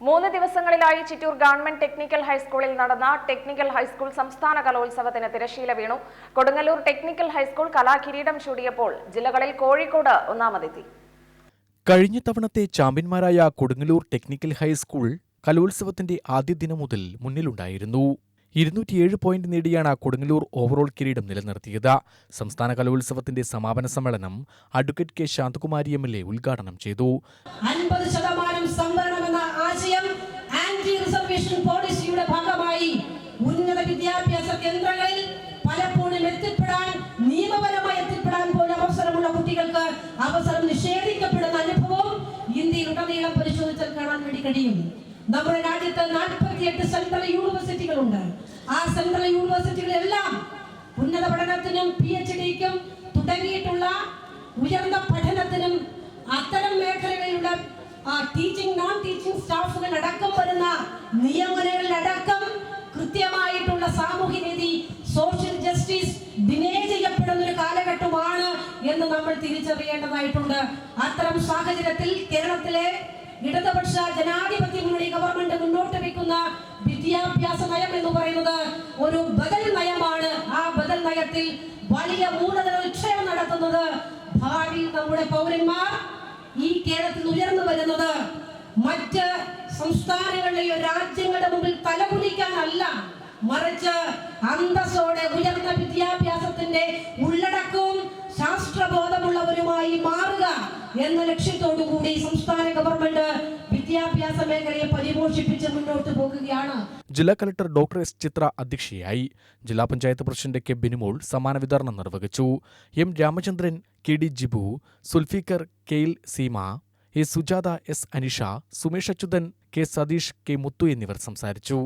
മൂന്ന് ദിവസങ്ങളിലായി Chittur government technical ഹൈസ്കൂളിൽ നടന്ന ടെക്നിക്കൽ ഹൈസ്കൂൾ സംസ്ഥാന കലോത്സവത്തിന് തിരശീല വീണു. കൊടുങ്ങല്ലൂർ ടെക്നിക്കൽ ഹൈസ്കൂൾ കലാകിരീടം ചൂടിയപ്പോൾ ജില്ലകളിൽ കോഴിക്കോട് ഒന്നാമതെത്തി. കഴിഞ്ഞ തവണത്തെ ചാമ്പ്യന്മാരായ കൊടുങ്ങല്ലൂർ ടെക്നിക്കൽ ഹൈസ്കൂൾ കലോത്സവത്തിന്റെ ആദ്യ ദിനം മുതൽ മുന്നിലുണ്ടായിരുന്നു. ഇരുന്നൂറ്റിയേഴ് പോയിന്റ് നേടിയാണ് കൊടുങ്ങല്ലൂർ ഓവറോൾ കിരീടം നിലനിർത്തിയത്. സംസ്ഥാന കലോത്സവത്തിന്റെ സമാപന സമ്മേളനം advocate K Shanthakumari M L A ഉദ്ഘാടനം ചെയ്തു. അൻപത് ശതമാനം സംവരണമെന്ന ആശയം ആന്റി റിസർവേഷൻ പോളിസിയുടെ ഭാഗമായി ഉന്നത വിദ്യാഭ്യാസ കേന്ദ്രങ്ങളിൽ പലപ്പോഴും എത്തിപ്പെടാൻ നിയമപരമായി എത്തിപ്പെടാൻ പോലും അവസരമുള്ള കുട്ടികൾക്ക് അവസരം നിഷേധിക്കപ്പെടുന്ന അനുഭവം ഇന്ത്യയിൽ ഉടനീളം പരിശോധിച്ചാൽ കാണാൻ വേണ്ടി കഴിയും. നമ്മുടെ രാജ്യത്ത് നാൽപ്പത്തിയെട്ട് സെൻട്രൽ യൂണിവേഴ്സിറ്റികളുണ്ട്. ആ സെൻട്രൽ യൂണിവേഴ്സിറ്റികളെല്ലാം ഉന്നത പഠനത്തിനും പി എച്ച് ഡിക്കും തുടങ്ങിയിട്ടുള്ള ഉയർന്ന പഠനത്തിനും അത്തരം മേഖലകളിലുള്ള ടീച്ചിങ് നോൺ ടീച്ചിങ് സ്റ്റാഫുകൾ അടക്കം വരുന്ന നിയമനങ്ങളിലടക്കം കൃത്യമായിട്ടുള്ള സാമൂഹ്യനീതി സോഷ്യൽ ജസ്റ്റിസ് ഡിനേ ഒരു കാലഘട്ടമാണ് എന്ന് നമ്മൾ തിരിച്ചറിയേണ്ടതായിട്ടുണ്ട്. അത്തരം സാഹചര്യത്തിൽ കേരളത്തിലെ ഇടതുപക്ഷ ജനാധിപത്യ മുന്നണി ഗവൺമെന്റ് മുന്നോട്ട് വയ്ക്കുന്ന വിദ്യാഭ്യാസ നയം എന്ന് പറയുന്നത് ഒരു ബദൽ നയമാണ്. ആ ബദൽ നയത്തിൽ വലിയ മൂലധന നിക്ഷേപം നടത്തുന്നത് ഭാവിയിൽ നമ്മുടെ പൗരന്മാർ ഈ കേരളത്തിൽ ഉയർന്നു വരുന്നത്. മറ്റ് സംസ്ഥാനങ്ങളിലെയോ രാജ്യങ്ങളുടെ മുമ്പിൽ തലകുലിക്കാനല്ല മറിച്ച് അന്തസ്സോടെ ഉയർന്ന വിദ്യാഭ്യാസത്തിന്റെ ഉള്ളടക്കവും ശാസ്ത്രബോധമുള്ളവരുമായി മാറുക എന്ന ലക്ഷ്യത്തോടു കൂടി സംസ്ഥാന ഗവൺമെന്റ് വിദ്യാഭ്യാസ മേഖലയെ പരിപോഷിപ്പിച്ച് മുന്നോട്ട് പോകുകയാണ്. ജില്ലാ കലക്ടർ ഡോക്ടർ എസ് ചിത്ര അധ്യക്ഷയായി. ജില്ലാ പഞ്ചായത്ത് പ്രസിഡന്റ് കെ ബിനുമോൾ സമ്മാന വിതരണം നിർവഹിച്ചു. M Ramachandran K D Jibu Sulfikar കെയിൽ Seema A Sujatha S Anisha Sumesh Achuthan K Satheesh K Muthu എന്നിവർ സംസാരിച്ചു.